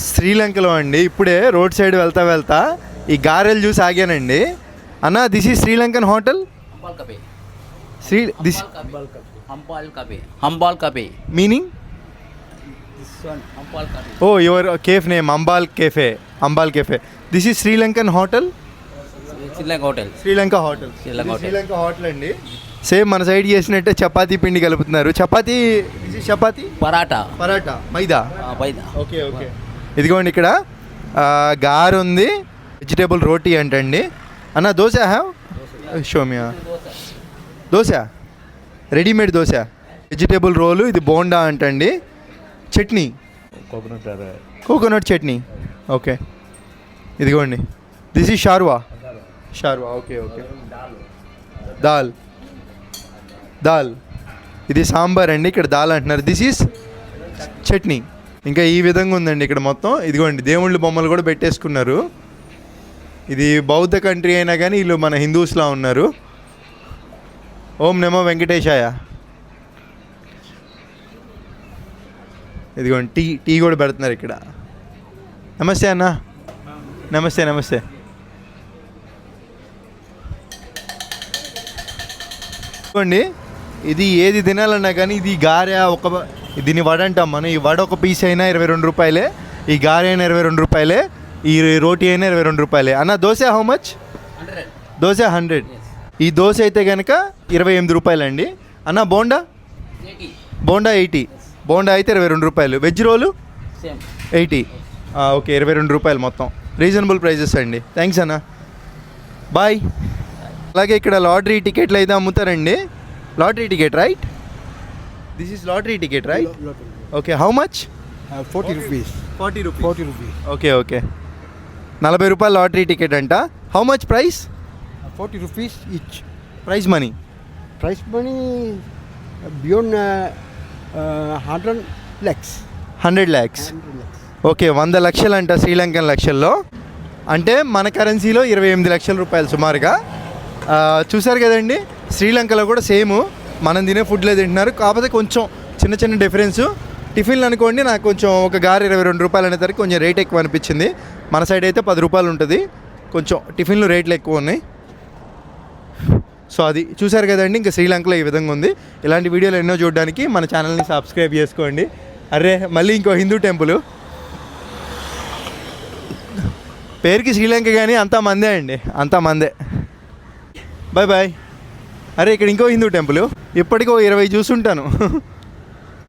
శ్రీలంకలో అండి ఇప్పుడే రోడ్ సైడ్ వెళ్తా వెళ్తా ఈ గారెలు చూసి ఆగానండి అన్న దిస్ ఈ Sri Lankan hotel. Sri this Cafe. Meaning. Oh your cafe name Ambal cafe Ambal cafe this ఈ Sri Lankan hotel. Sri Lanka hotel Sri Lanka hotel. Sri Lanka hotel అండి same మన సైడ్ చేసినట్టే చపాతీ పిండి కలుపుతున్నారు chapati chapati Paratha. Paratha maida Baida. Okay okay ఇదిగోండి ఇక్కడ గారు ఉంది వెజిటేబుల్ రోటీ అంటండి. అన్న dosa have షోమియా dosa? Readymade dosa. Vegetable roll ఇది బోండా అంటండి. చట్నీ? కోకోనట్ చట్నీ. ఓకే ఇదిగోండి. దిస్ ఈ షార్వా షార్వా ఓకే ఓకే దాల్ దాల్ ఇది సాంబార్ అండి ఇక్కడ దాల్ అంటున్నారు. This is chutney. ఇంకా ఈ విధంగా ఉందండి ఇక్కడ మొత్తం. ఇదిగోండి దేవుళ్ళ బొమ్మలు కూడా పెట్టేసుకున్నారు. ఇది బౌద్ధ కంట్రీ అయినా కానీ వీళ్ళు మన హిందూస్లా ఉన్నారు. ఓం నమో వెంకటేశాయ. ఇదిగోండి టీ టీ కూడా పెడుతున్నారు ఇక్కడ. నమస్తే అన్న. నమస్తే నమస్తే. ఇదిగోండి ఇది ఏది తినాలన్నా కానీ ఇది గారె ఒక దీన్ని వడ అంటాం మనం ఈ వడ ఒక పీస్ అయినా ఇరవై రెండు రూపాయలే ఈ గారె అయినా ఇరవై రెండు రూపాయలే ఈ రోటీ అయినా ఇరవై రెండు రూపాయలే. అన్న dosa how much 100. Dosa hundred. ఈ దోశ అయితే కనుక ఇరవై ఎనిమిది రూపాయలండి. అన్న బోండా? 80. బోండా ఎయిటీ. బోండా అయితే ఇరవై రెండు రూపాయలు. వెజ్ రోలు. ఎయిటీ. ఓకే ఇరవై రెండు రూపాయలు మొత్తం. రీజనబుల్ ప్రైజెస్ అండి. థ్యాంక్స్ అన్న. బాయ్ అలాగే ఇక్కడ లాటరీ టికెట్లు అయితే అమ్ముతారండి. Lottery ticket right this is lottery ticket right okay how much Uh, 40 rupees. Forty rupees 40 rupees. Okay okay నలభై రూపాయల లాటరీ టికెట్ అంట. How much price Uh, 40 rupees each. Prize money Price money uh, beyond uh, uh, 100 lakhs. Hundred lakhs 100 lakhs. Okay వంద లక్షలు అంట Sri Lankan లక్షల్లో. అంటే మన కరెన్సీలో ఇరవై ఎనిమిది లక్షల రూపాయలు సుమారుగా. ఆ, చూశారు కదండి? శ్రీలంకలో కూడా సేమ్. మనం తినే ఫుడ్లే తింటున్నారు. కాకపోతే కొంచెం చిన్న చిన్న డిఫరెన్స్ టిఫిన్లు అనుకోండి నాకు కొంచెం ఒక గారి ఇరవై రెండు రూపాయలు అనేసరికి కొంచెం రేట్ ఎక్కువ అనిపించింది. మన సైడ్ అయితే పది రూపాయలు ఉంటుంది. కొంచెం టిఫిన్లు రేట్లు ఎక్కువ ఉన్నాయి. సో అది చూశారు కదండి ఇంకా శ్రీలంకలో ఈ విధంగా ఉంది. ఇలాంటి వీడియోలు ఎన్నో చూడడానికి మన ఛానల్ని సబ్స్క్రైబ్ చేసుకోండి. అరే మళ్ళీ ఇంకో హిందూ టెంపుల్. పేరుకి శ్రీలంక కానీ అంతా మందే అండి అంతా మందే. బాయ్ బాయ్ అరే ఇక్కడ ఇంకో హిందూ టెంపుల్. ఇప్పటికో ఇరవై చూసుంటాను